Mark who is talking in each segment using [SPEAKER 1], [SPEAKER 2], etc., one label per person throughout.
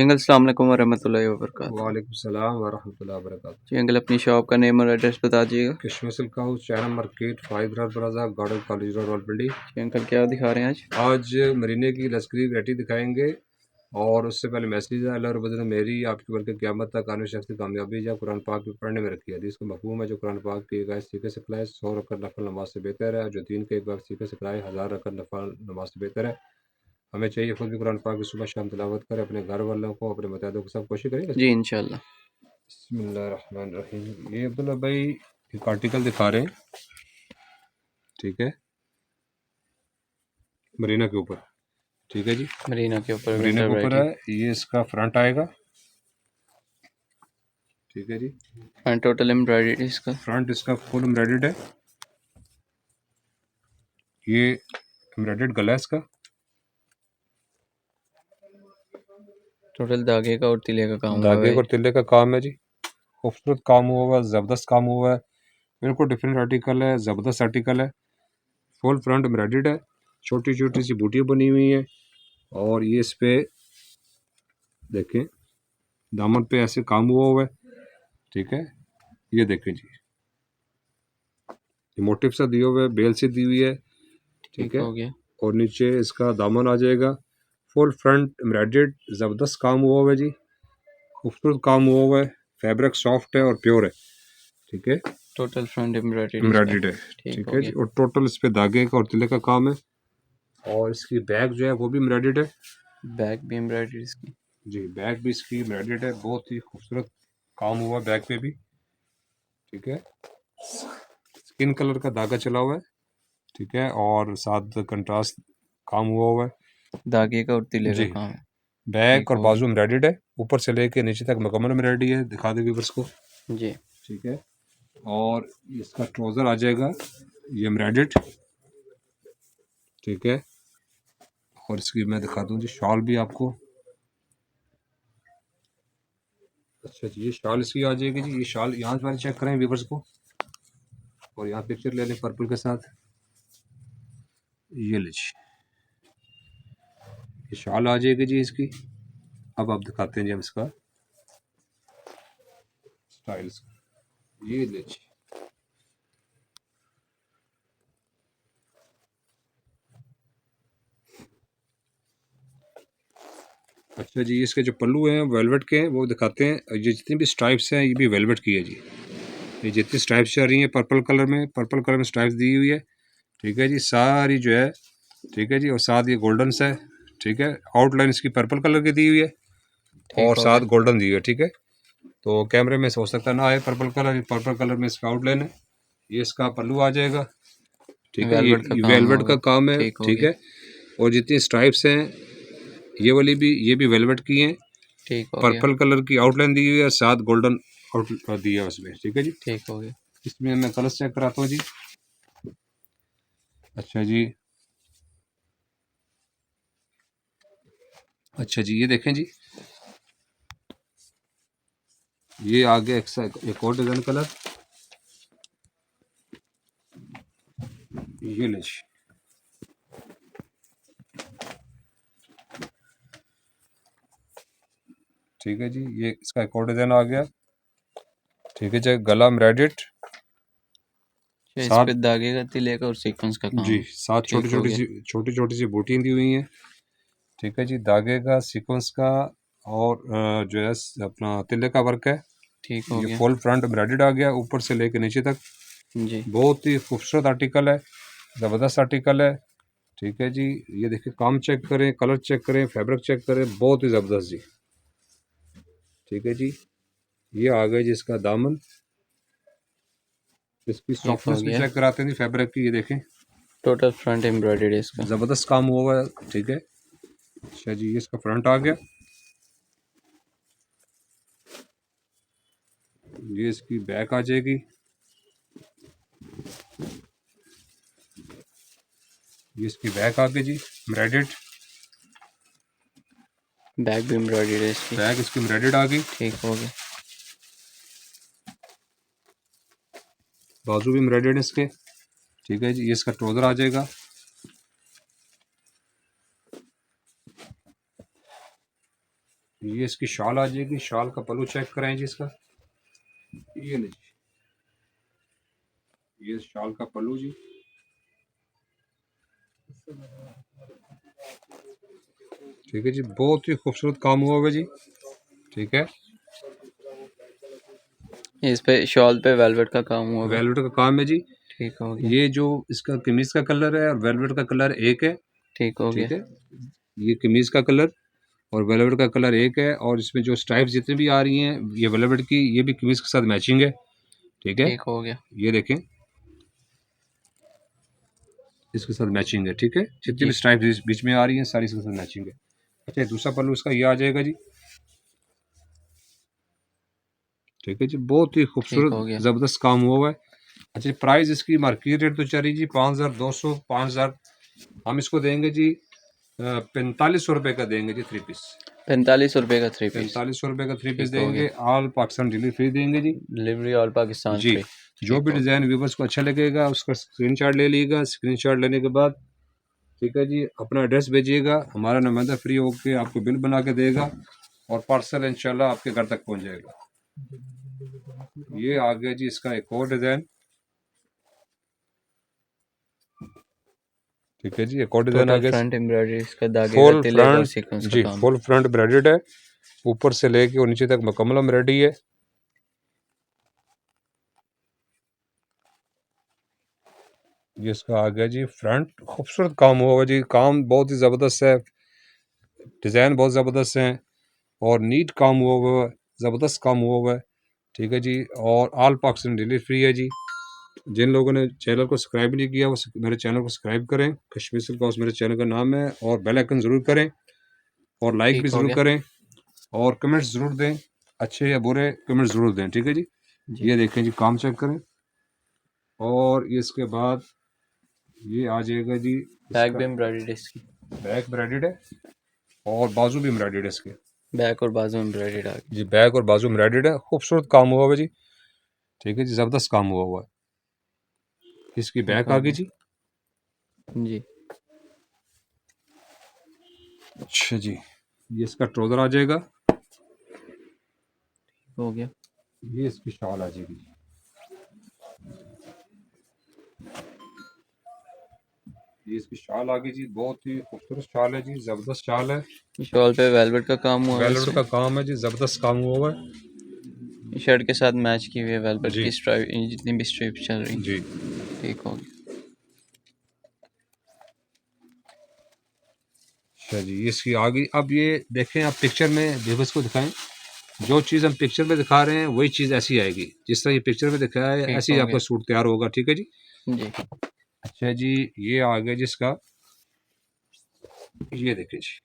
[SPEAKER 1] सलाम अलैकुम वरहमतुल्लाहि वबरकातुहू।
[SPEAKER 2] वालेकुम सलाम वरहमतुल्लाहि वबरकातुहू।
[SPEAKER 1] जी अंकल अपनी शॉप का नेम और एड्रेस बता दीजिएगा।
[SPEAKER 2] किशमिश silk house China market five ग्रार plaza garden college road Rawalpindi
[SPEAKER 1] जी अंकल क्या दिखा रहे हैं आज?
[SPEAKER 2] आज मरीने की लश्करी वैरायटी दिखाएँगे और उससे पहले मैसेज है अल्लाह रब मेरी आपकी बल्कि क़यामत तक आने शख्स की कामयाबी जो कुरान पाक में पढ़ने में रखी है। हदीस का मफहूम है जो कुरान पाक की एक सीखे सिखलाए सौ रकत नफल नमाज़ से बेहतर है जो तीन के एक बार सीखे सिखलाए हज़ार रकत नफल नमाज़ से बेहतर है। हमें चाहिए खुद भी कुरान पाक की सुबह शाम तिलावत करें अपने घर वालों को अपने मुतहदों को सब कोशिश करेंगे
[SPEAKER 1] जी इंशाल्लाह।
[SPEAKER 2] बिस्मिल्लाहिर्रहमानिर्रहीम। ये अब्दुल्ला भाई एक आर्टिकल दिखा रहे हैं। ठीक है? मरीना के ऊपर। ठीक है जी?
[SPEAKER 1] मरीना के ऊपर
[SPEAKER 2] मरीना के ऊपर है। ये इसका फ्रंट आएगा। ठीक है जी?
[SPEAKER 1] फ्रंट टोटल एम्ब्रॉयडरी इसका।
[SPEAKER 2] फ्रंट इसका फुल एम्ब्रॉयडेड है। ये एम्ब्रॉयडेड गला है इसका
[SPEAKER 1] टोटल धागे का और तिले का काम हुआ
[SPEAKER 2] धागे
[SPEAKER 1] है
[SPEAKER 2] और तिले का काम है जी। खूबसूरत काम हुआ हुआ है ज़बरदस्त काम हुआ है बिल्कुल डिफरेंट आर्टिकल है ज़बरदस्त आर्टिकल है। फुल फ्रंट एम्ब्रॉयडेड है। छोटी छोटी सी बूटियाँ बनी हुई हैं। और ये इस पे देखें दामन पे ऐसे काम हुआ हुआ है। ठीक है? ये देखें जी। ये मोटिव सा दिया हुआ है बेल से दी हुई है। ठीक है?
[SPEAKER 1] हो गया।
[SPEAKER 2] और नीचे इसका दामन आ जाएगा। फुल फ्रंट एम्ब्रॉयडेड ज़बरदस्त काम हुआ हुआ है जी। खूबसूरत काम हुआ हुआ है। फैब्रिक सॉफ्ट है और प्योर है। ठीक है?
[SPEAKER 1] टोटल फ्रंट
[SPEAKER 2] एम्ब्रॉयडेड है।
[SPEAKER 1] ठीक है
[SPEAKER 2] जी। और टोटल इस पे धागे का और तिले का काम है। और इसकी बैग जो है वो भी एम्ब्रॉयडेड है।
[SPEAKER 1] बैक भी एम्ब्रॉयडरी इसकी।
[SPEAKER 2] जी बैग भी इसकी एम्ब्रॉयडेड है। बहुत ही खूबसूरत काम हुआ बैग पे भी। ठीक है? स्किन कलर का धागा चला हुआ है। ठीक है? और साथ कंट्रास्ट काम हुआ हुआ है।
[SPEAKER 1] धागे का और तिले का
[SPEAKER 2] जी।
[SPEAKER 1] काम। है
[SPEAKER 2] बैक
[SPEAKER 1] ठीक
[SPEAKER 2] और
[SPEAKER 1] हो
[SPEAKER 2] बाजू एम्ब्रॉयडेड है। ऊपर से लेके नीचे तक मुकम्मल एम्ब्रॉयडरी है। दिखा दे व्यूवर्स को।
[SPEAKER 1] जी।
[SPEAKER 2] ठीक है। और इसका ट्राउज़र आ जाएगा। ये एम्ब्रॉयडेड ठीक है। और इसकी मैं दिखा दूँ जी शॉल भी आपको। अच्छा जी ये शॉल इसकी आ जाएगी जी। ये शॉल यहाँ से चेक करें व्यूवर्स को। और यहाँ पिक्चर ले लें पर्पल के साथ। ये ले जी ये शॉल आ जाएगी जी इसकी। अब आप दिखाते हैं जी हम इसका स्टाइल्स। ये जी अच्छा जी, इसके जो पल्लू हैं, वेलवेट के हैं वो दिखाते हैं। ये जितनी भी स्ट्राइप्स हैं, ये भी वेलवेट की है जी। ये जितनी स्ट्राइप्स चल रही हैं पर्पल कलर में पर्पल कलर में स्ट्राइप्स दी हुई है। ठीक है जी, सारी जो है, ठीक है जी, और साथ ये गोल्डन है। ठीक है? आउटलाइन इसकी पर्पल कलर की दी हुई है और साथ गोल्डन दी हुई है ठीक है? तो कैमरे में से हो सकता ना आए पर्पल कलर पर्पल कलर में इसका आउटलाइन है ये इसका पल्लू आ जाएगा। ठीक है ये
[SPEAKER 1] वेलवेट का काम
[SPEAKER 2] है
[SPEAKER 1] ठीक हो
[SPEAKER 2] और जितनी स्ट्राइप्स हैं ये वाली भी ये भी वेलवेट की हैं।
[SPEAKER 1] ठीक
[SPEAKER 2] पर्पल कलर की आउटलाइन दी हुई है साथ गोल्डन आउट दी है उसमें ठीक है जी?
[SPEAKER 1] ठीक हो गया।
[SPEAKER 2] इसमें मैं कलर चेक कराता हूँ जी। अच्छा जी। अच्छा जी ये देखें जी। ये आ गया एक, एक और डिज़ाइन कलर। ये ले जी। ठीक है जी ये इसका एक और डिज़ाइन आ गया। ठीक है जी गला एम्ब्रॉयडेड
[SPEAKER 1] अच्छा, इस पे धागे का तिले का और सीक्वेंस का काम
[SPEAKER 2] जी। साथ छोटी छोटी सी छोटी छोटी सी बूटियाँ दी हुई हैं। ठीक है जी धागे का सीक्वेंस का और जो है अपना तिले का वर्क है।
[SPEAKER 1] ठीक हो
[SPEAKER 2] ये फुल फ्रंट एम्ब्रॉयडेड आ गया ऊपर से लेके नीचे तक।
[SPEAKER 1] जी।
[SPEAKER 2] बहुत ही खूबसूरत आर्टिकल है ज़बरदस्त आर्टिकल है। ठीक है जी ये देखिए काम चेक करें कलर चेक करें फैब्रिक चेक करें बहुत ही ज़बरदस्त जी। ठीक है जी ये आ गया जी इसका दामन। इसकी सॉफ्टनेस भी चेक कराते हैं जी फैब्रिक की ये देखें।
[SPEAKER 1] टोटल फ्रंट एम्ब्रॉयडरी है इसका।
[SPEAKER 2] ज़बरदस्त काम हुआ हुआ है ठीक है। अच्छा जी ये इसका फ्रंट आ गया। ये इसकी बैक आ जाएगी। ये इसकी बैक आ गई जी एम्ब्रॉयडेड
[SPEAKER 1] बैक भी एम्ब्रॉयडरी है इसकी।
[SPEAKER 2] बैक इसकी एम्ब्रॉयडेड आ गई।
[SPEAKER 1] ठीक हो गया।
[SPEAKER 2] बाजू भी एम्ब्रॉयडेड है इसके। ठीक है जी ये इसका ट्रोज़र आ जाएगा। ये इसकी शाल आ जाएगी। शाल का पल्लू चेक कराएँ जी इसका। ये ले जी। ये शाल का पल्लू जी। ठीक है जी बहुत ही खूबसूरत काम हुआ हुआ जी। ठीक है।
[SPEAKER 1] इस पे शॉल पे वेलवेट का काम हुआ
[SPEAKER 2] वेलवेट का काम है जी।
[SPEAKER 1] ठीक हो गया।
[SPEAKER 2] ये जो इसका कमीज का कलर है और वेलवेट का कलर एक है।
[SPEAKER 1] ठीक हो
[SPEAKER 2] ठीक
[SPEAKER 1] गया।
[SPEAKER 2] है। ये कमीज का कलर। और वेलवेट का कलर एक है और इसमें जो स्ट्राइप्स जितनी भी आ रही हैं ये वेलवेट की ये भी कमीज के साथ मैचिंग है। ठीक है?
[SPEAKER 1] ठीक हो गया।
[SPEAKER 2] ये देखें। इसके साथ मैचिंग है ठीक है? जितनी भी। स्ट्राइप बीच में आ रही हैं सारी इसके साथ मैचिंग है। अच्छा दूसरा पल्लू इसका ये आ जाएगा जी। ठीक है जी बहुत ही खूबसूरत ज़बरदस्त काम हुआ हुआ है। अच्छा प्राइस इसकी मार्केट रेट तो चल रही जी पाँच हज़ार दो सौ पाँच हज़ार। हम इसको देंगे जी पैंतालीस सौ रुपये का देंगे जी थ्री पीस
[SPEAKER 1] पैंतालीस रुपए का थ्री पीस
[SPEAKER 2] पैंतालीस सौ रुपये का थ्री पीस देंगे ऑल पाकिस्तान डिलीवरी फ्री देंगे जी।
[SPEAKER 1] डिलीवरी ऑल पाकिस्तान
[SPEAKER 2] जी जो भी डिज़ाइन व्यूवर्स को अच्छा लगेगा उसका स्क्रीनशॉट ले लीजिएगा। स्क्रीनशॉट लेने के बाद ठीक है जी अपना एड्रेस भेजिएगा। हमारा नुमाइंदा फ्री होकर आपको बिल बना के देगा और पार्सल इंशाल्लाह आपके घर तक पहुँच जाएगा। ये आ गया जी इसका एक और डिज़ाइन ठीक है जी एक और डिज़ाइन आ गया
[SPEAKER 1] फ्रंट एम्ब्रॉयडरी इसका धागे
[SPEAKER 2] फुल
[SPEAKER 1] का तिलक और
[SPEAKER 2] फ्रंट
[SPEAKER 1] सीक्वेंस
[SPEAKER 2] जी फुल फ्रंट ब्रेडेड है ऊपर से लेके और नीचे तक मुकम्मल रेडी है। ये इसका आ गया जी फ्रंट खूबसूरत काम हुआ हुआ जी काम बहुत ही ज़बरदस्त है डिज़ाइन बहुत ज़बरदस्त हैं और नीट काम हुआ हुआ है ज़बरदस्त काम हुआ हुआ है ठीक है जी और आल पाकिस्तान डिलीवरी फ्री है जी। जिन लोगों ने चैनल को सब्सक्राइब नहीं किया वो मेरे चैनल को सब्सक्राइब करें। कश्मीर सिल्क हाउस मेरे चैनल का नाम है और बेल आइकन ज़रूर करें और लाइक भी ज़रूर करें और कमेंट्स ज़रूर दें अच्छे या बुरे कमेंट ज़रूर दें ठीक है जी?
[SPEAKER 1] जी।
[SPEAKER 2] ये देखें जी काम चेक करें। और इसके बाद ये आ जाएगा जी
[SPEAKER 1] बैक भी एम्ब्रॉयडरी इसकी।
[SPEAKER 2] बैक ब्रेडेड है और बाजू भी ब्रेडेड है इसके।
[SPEAKER 1] बैक और बाजू एम्ब्रॉयडरी आ
[SPEAKER 2] जी बैक और बाजू ब्रेडेड है। खूबसूरत काम हुआ हुआ है जी। ठीक है जी ज़बरदस्त काम हुआ हुआ है इसकी बैक आ गई जी?
[SPEAKER 1] जी।
[SPEAKER 2] अच्छा जी ये इसका ट्रोज़र आ जाएगा।
[SPEAKER 1] हो गया।
[SPEAKER 2] ये इसकी शॉल आ जाएगी। ये इसकी शॉल आ गई जी बहुत ही खूबसूरत शॉल है जी ज़बरदस्त शॉल है।
[SPEAKER 1] शॉल पे वेलवेट का काम हुआ है।
[SPEAKER 2] वेलवेट का काम है जी ज़बरदस्त काम हुआ हुआ है।
[SPEAKER 1] शर्ट के साथ मैच की हुई है वेलवेट की स्ट्राइप जितनी भी स्ट्रिप चल रही
[SPEAKER 2] जी।
[SPEAKER 1] ठीक हो गया।
[SPEAKER 2] अच्छा जी इसकी आ गई अब ये देखें आप पिक्चर में व्यूवर्स को दिखाएँ। जो चीज़ हम पिक्चर में दिखा रहे हैं वही चीज़ ऐसी आएगी। जिस तरह ये पिक्चर में दिखाया है ऐसे ही
[SPEAKER 1] हो
[SPEAKER 2] आपका सूट तैयार होगा ठीक है जी?
[SPEAKER 1] जी।
[SPEAKER 2] अच्छा जी ये आ गया जिसका ये देखिए जी।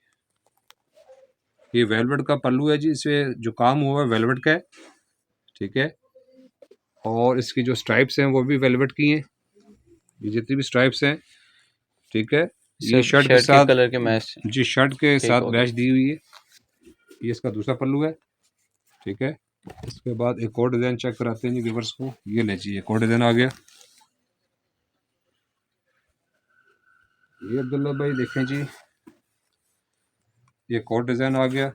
[SPEAKER 2] ये वेलवेट का पल्लू है जी इसमें जो काम हुआ है वेलवेट का है ठीक है? और इसकी जो स्ट्राइप्स हैं वो भी वेलवेट की हैं। ये जितनी भी स्ट्राइप्स हैं ठीक है? ये शर्ट के साथ
[SPEAKER 1] कलर के मैच
[SPEAKER 2] जी शर्ट के साथ मैच दी हुई है। ये इसका दूसरा पल्लू है ठीक है? इसके बाद एक और डिज़ाइन चेक कराते हैं जी व्यूवर्स को। ये ले जी एक और डिज़ाइन आ गया। ये अब्दुल्ला भाई देखें जी। ये और डिज़ाइन आ गया।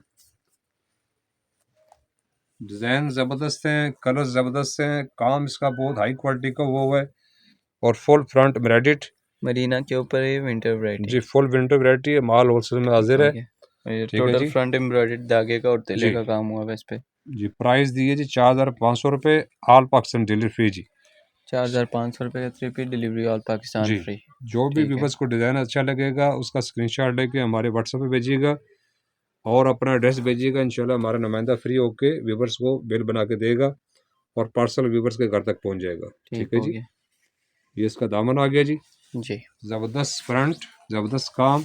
[SPEAKER 2] डिज़ाइन ज़बरदस्त हैं कलर ज़बरदस्त हैं काम इसका बहुत हाई क्वालिटी का हुआ हुआ है। और फुल फ्रंट ब्रेडिट
[SPEAKER 1] मरीना के ऊपर है विंटर वैरायटी
[SPEAKER 2] जी फुल विंटर वैरायटी है माल होलसेल में हाजिर है।
[SPEAKER 1] टोटल फ्रंट एम्ब्रॉयडरी धागे का और तिले का काम हुआ है इस पे
[SPEAKER 2] जी प्राइस दी है जी चार हज़ार पाँच सौ रुपये ऑल पाकिस्तान डिलीवरी फ्री जी।
[SPEAKER 1] चार हज़ार पाँच सौ रुपये का three piece delivery all Pakistan free
[SPEAKER 2] जो भी
[SPEAKER 1] ठीक।
[SPEAKER 2] व्यूवर्स को डिज़ाइन अच्छा लगेगा उसका स्क्रीनशॉट लेके हमारे व्हाट्सएप पे भेजिएगा और अपना एड्रेस भेजिएगा इंशाल्लाह हमारा नुमाइंदा फ्री होके व्यूवर्स को बिल बना के देगा और पार्सल व्यूवर्स के घर तक पहुँच जाएगा। ठीक है जी। ये इसका दामन आ गया जी।
[SPEAKER 1] जी।
[SPEAKER 2] ज़बरदस्त फ्रंट ज़बरदस्त काम।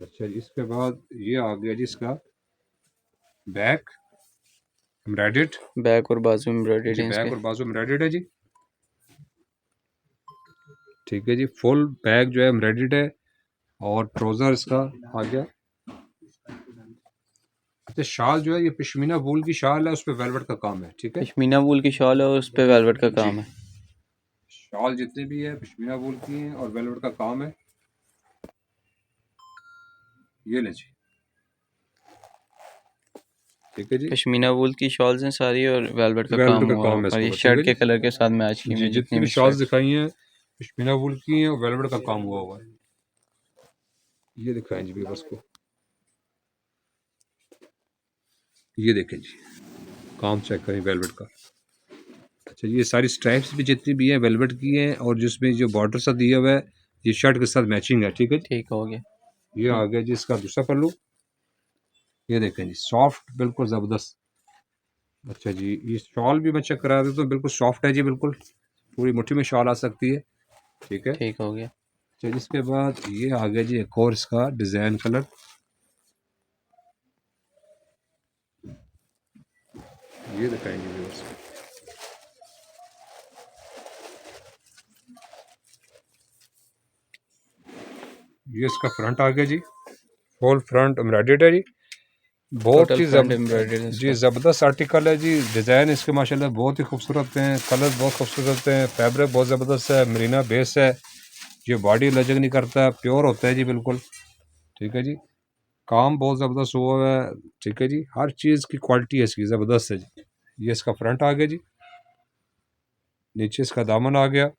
[SPEAKER 2] अच्छा जी इसके बाद ये आ गया जी इसका बैक एम्ब्रॉयडेड
[SPEAKER 1] बैक और बाजू एम्ब्रॉयडरी है
[SPEAKER 2] बैक और बाजू एम्ब्रॉयडेड है जी। ठीक है जी फुल बैक जो है एम्ब्रॉयडेड है और ट्राउज़र इसका आ गया। अच्छा शाल जो है ये पश्मीना वूल की शाल है उस पर वेलवेट का काम है ठीक है?
[SPEAKER 1] पश्मीना वूल की शॉल है और उस पे वेलवेट का काम है।
[SPEAKER 2] शाल जितने भी है पश्मीना वूल की हैं और वेलवेट का काम है। ये ले जी। ठीक है जी?
[SPEAKER 1] पश्मीना वूल की शॉल्स हैं सारी और वेलवेट का काम
[SPEAKER 2] का
[SPEAKER 1] हुआ
[SPEAKER 2] काम है
[SPEAKER 1] और ये
[SPEAKER 2] इसके
[SPEAKER 1] शर्ट
[SPEAKER 2] ठीक है
[SPEAKER 1] के कलर के साथ मैच की
[SPEAKER 2] जी
[SPEAKER 1] हुई
[SPEAKER 2] जितनी भी शॉल्स दिखाई हैं पश्मीना वूल की हैं और वेलवेट का काम हुआ हुआ है। ये दिखाएँ जी को। ये देखें जी काम चेक करें वेलवेट का। अच्छा ये सारी स्ट्राइप्स भी जितनी भी हैं वेलवेट की हैं और जिसमें जो बॉर्डर सा दिया हुआ है ये शर्ट के साथ मैचिंग है ठीक है?
[SPEAKER 1] ठीक हो गया।
[SPEAKER 2] ये आ गया जी इसका दूसरा पल्लू। ये देखें जी सॉफ्ट बिल्कुल ज़बरदस्त। अच्छा जी ये शॉल भी मैं चेक करा देता हूँ बिल्कुल सॉफ्ट है जी बिल्कुल। पूरी मुट्ठी में शॉल आ सकती है ठीक है?
[SPEAKER 1] ठीक हो गया।
[SPEAKER 2] अच्छा इसके बाद ये आ गया जी एक और इसका डिज़ाइन कलर ये दिखाएँगे व्यूअर्स ये इसका फ्रंट आ गया जी। फुल फ्रंट एम्ब्रॉयडेड है जी। बहुत ही जी ज़बरदस्त आर्टिकल है जी। डिज़ाइन इसके माशाल्लाह बहुत ही खूबसूरत हैं। कलर बहुत खूबसूरत हैं। फैब्रिक बहुत ज़बरदस्त है। मरीना बेस है। ये बॉडी लजक नहीं करता। प्योर होता है जी बिल्कुल। ठीक है जी। काम बहुत ज़बरदस्त हुआ है। ठीक है जी। हर चीज़ की क्वालिटी है इसकी। ज़बरदस्त है जी। ये इसका फ्रंट आ गया जी। नीचे इसका दामन आ गया।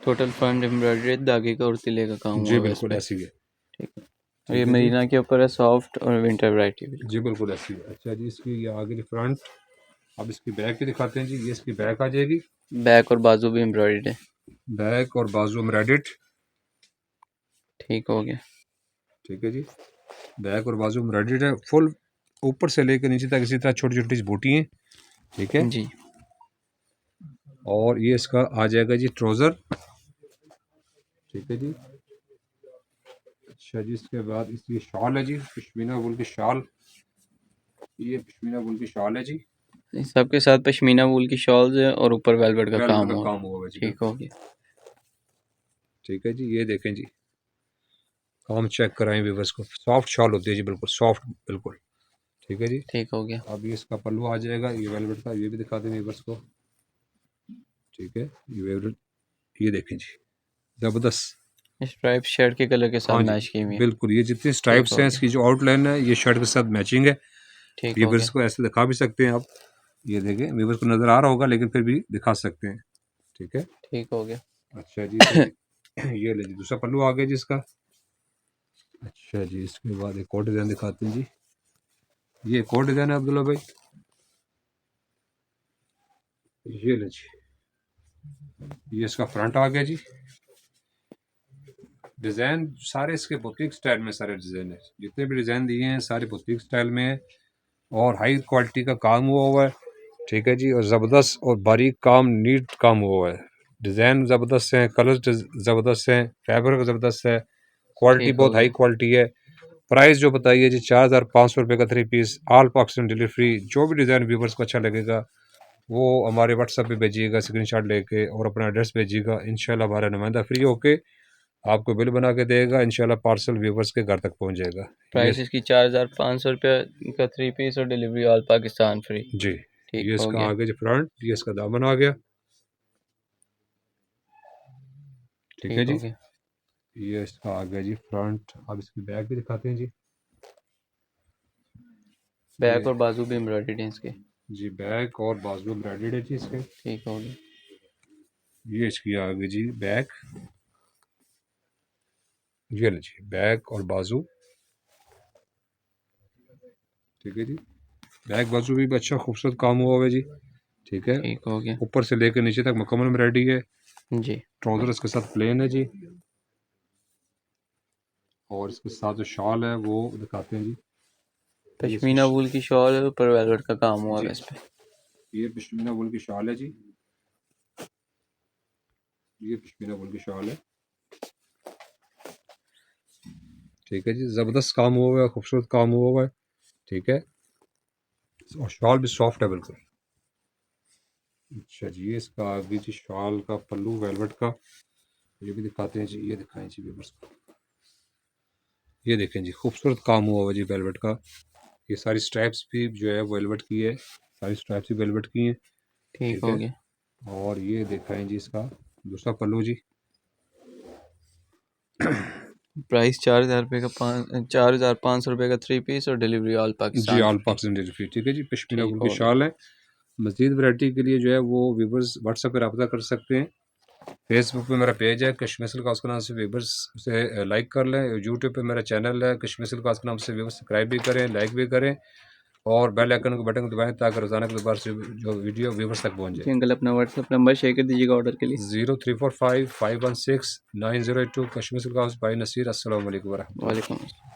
[SPEAKER 1] टोटल फ्रंट एम्ब्रॉयडरी धागे का और तिले का काम
[SPEAKER 2] जी बिल्कुल ऐसी है।
[SPEAKER 1] ठीक है। और ये मरीना के ऊपर है सॉफ्ट और विंटर वैरायटी
[SPEAKER 2] जी बिल्कुल ऐसी है। अच्छा जी इसकी ये आ गई फ्रंट अब इसकी बैक भी दिखाते हैं जी। ये इसकी बैक आ जाएगी।
[SPEAKER 1] बैक और बाजू भी एम्ब्रॉयडर्ड है।
[SPEAKER 2] बैक और बाजू में
[SPEAKER 1] ठीक हो गया।
[SPEAKER 2] ठीक है जी। बैक और बाजू में है। फुल ऊपर से लेकर नीचे तक इसी तरह छोटी छोटी बूटी हैं ठीक है?
[SPEAKER 1] जी।
[SPEAKER 2] और ये इसका आ जाएगा जी ट्राउज़र ठीक है जी? अच्छा जी इसके बाद इसकी शॉल है जी पश्मीना वूल की शॉल। ये पश्मीना वूल की शॉल है जी।
[SPEAKER 1] सबके साथ पश्मीना वूल की शॉल्स है और ऊपर वेलवेट का काम
[SPEAKER 2] का काम है जी।
[SPEAKER 1] ठीक हो गया।
[SPEAKER 2] ठीक है जी ये देखें जी। काम चेक कराएँ व्यूवर्स को। सॉफ्ट शॉल होती है जी बिल्कुल सॉफ्ट बिल्कुल। ठीक है जी?
[SPEAKER 1] ठीक हो गया।
[SPEAKER 2] अब ये इसका पल्लू आ जाएगा ये वेलवेट का ये भी दिखा दें व्यूवर्स को। ठीक है ये वेलवेट ये देखें जी ज़बरदस्त।
[SPEAKER 1] स्ट्राइप शर्ट के कलर के साथ
[SPEAKER 2] हाँ
[SPEAKER 1] मैच की हुई
[SPEAKER 2] बिल्कुल ये जितनी स्ट्राइप्स
[SPEAKER 1] हो
[SPEAKER 2] इसकी जो आउटलाइन है ये शर्ट के साथ मैचिंग है।
[SPEAKER 1] ठीक हो
[SPEAKER 2] व्यूवर्स को ऐसे दिखा भी सकते हैं आप। ये देखें व्यूवर्स को नज़र आ रहा होगा लेकिन फिर भी दिखा सकते हैं। ठीक है?
[SPEAKER 1] ठीक हो गया।
[SPEAKER 2] अच्छा जी तो ये ले जी दूसरा पल्लू आ गया जी इसका। अच्छा जी इसके बाद एक और डिज़ाइन दिखाते हैं जी। ये और डिज़ाइन है अब्दुल्ला भाई। ये ले जी। ये इसका फ्रंट आ गया जी। डिज़ाइन सारे इसके बुटीक स्टाइल में सारे डिज़ाइन है। जितने भी डिज़ाइन दिए हैं सारे बुटीक स्टाइल में है। और हाई क्वालिटी का काम हुआ हुआ है। ठीक है जी और ज़बरदस्त और बारीक काम नीट काम हुआ हुआ है। डिज़ाइन ज़बरदस्त हैं कलर ज़बरदस्त हैं फैब्रिक ज़बरदस्त है। क्वालिटी बहुत हाई। क्वालिटी है। प्राइस जो बताइए जी चार हज़ार पाँच सौ रुपये का three piece all Pakistan delivery जो भी डिज़ाइन व्यूवर्स को अच्छा लगेगा वो हमारे व्हाट्सएप पे भेजिएगा स्क्रीनशॉट लेके और अपना एड्रेस भेजिएगा। इंशाल्लाह हमारा नुमाइंदा फ्री होके आपको बिल बना के देगा इंशाल्लाह पार्सल व्यूवर्स के घर तक पहुँच जाएगा
[SPEAKER 1] प्राइस इसकी चार हज़ार पाँच सौ रुपये का थ्री पीस और डिलीवरी ऑल पाकिस्तान फ्री
[SPEAKER 2] जी ये इसका
[SPEAKER 1] गया।
[SPEAKER 2] आगे जो फ्रंट ये इसका दामन आ गया। ठीक है जी?
[SPEAKER 1] गया।
[SPEAKER 2] ये इसका आ गया जी फ्रंट अब इसकी बैक भी दिखाते हैं जी।
[SPEAKER 1] बैक और बाजू भी एम्ब्रॉयडर्ड है इसके।
[SPEAKER 2] जी बैक और बाजू ब्राइडेड है जी इसके।
[SPEAKER 1] ठीक हो गया।
[SPEAKER 2] ये इसकी आ गई जी बैक ये लो जी बैक और बाजू। ठीक है जी। बैक बाजू भी अच्छा खूबसूरत काम हुआ है जी। ठीक है।
[SPEAKER 1] ठीक हो गया।
[SPEAKER 2] ऊपर से लेकर नीचे तक मुकम्मल रेडी है।
[SPEAKER 1] जी।
[SPEAKER 2] ट्राउज़र इसके साथ प्लेन है जी। और इसके साथ जो शॉल है वो दिखाते हैं जी।
[SPEAKER 1] पश्मीना वूल की शॉल है ऊपर वेलवेट का काम हुआ। है इस पे
[SPEAKER 2] ये पश्मीना वुल की शॉल है जी। ये पश्मीना वुल की शॉल है। ठीक है जी ज़बरदस्त काम हुआ हुआ है खूबसूरत काम हुआ हुआ है। ठीक है और शॉल भी सॉफ्ट है बिल्कुल। अच्छा जी इसका आगे जी शॉल का पल्लू वेलवेट का ये भी दिखाते हैं जी ये दिखाएँ जी व्यूअर्स को। ये देखें जी खूबसूरत काम हुआ हुआ जी वेलवेट का। ये सारी स्ट्रैप्स भी जो है वेलवेट की है। सारी स्ट्रैप्स भी वेलवेट की हैं।
[SPEAKER 1] ठीक हो। गया।
[SPEAKER 2] और ये दिखाएँ जी इसका दूसरा पल्लू जी।
[SPEAKER 1] प्राइस चार हज़ार रुपये का पाँच चार हज़ार पाँच सौ रुपये का थ्री पीस और डिलीवरी ऑल पाकिस्तान जी
[SPEAKER 2] ऑल पाकिस्तान डिलीवरी ठीक है जी पश्मीना की शाल है। मज़ीद वैरायटी के लिए जो है वो वीवर्स व्हाट्सएप पर रब्ता कर सकते हैं। फेसबुक पे मेरा पेज है कश्मीर सिल्क के नाम से वीवर्स से लाइक कर लें। यूट्यूब पे मेरा चैनल है कश्मीर सिल्क के नाम से वीवर्स सब्सक्राइब भी करें लाइक भी करें और बेल आइकन को बटन को दबाएँ ताकि रोज़ाना के दोबारा से जो वीडियो व्यूवर्स तक पहुँच जाए।
[SPEAKER 1] अंकल अपना व्हाट्सअप नंबर शेयर कर दीजिएगा ऑर्डर के लिए।
[SPEAKER 2] Zero three four five five one six nine zero eight two Kashmir by Naseer असल वालेकुम वरहमतुल्लाह
[SPEAKER 1] वालेकुम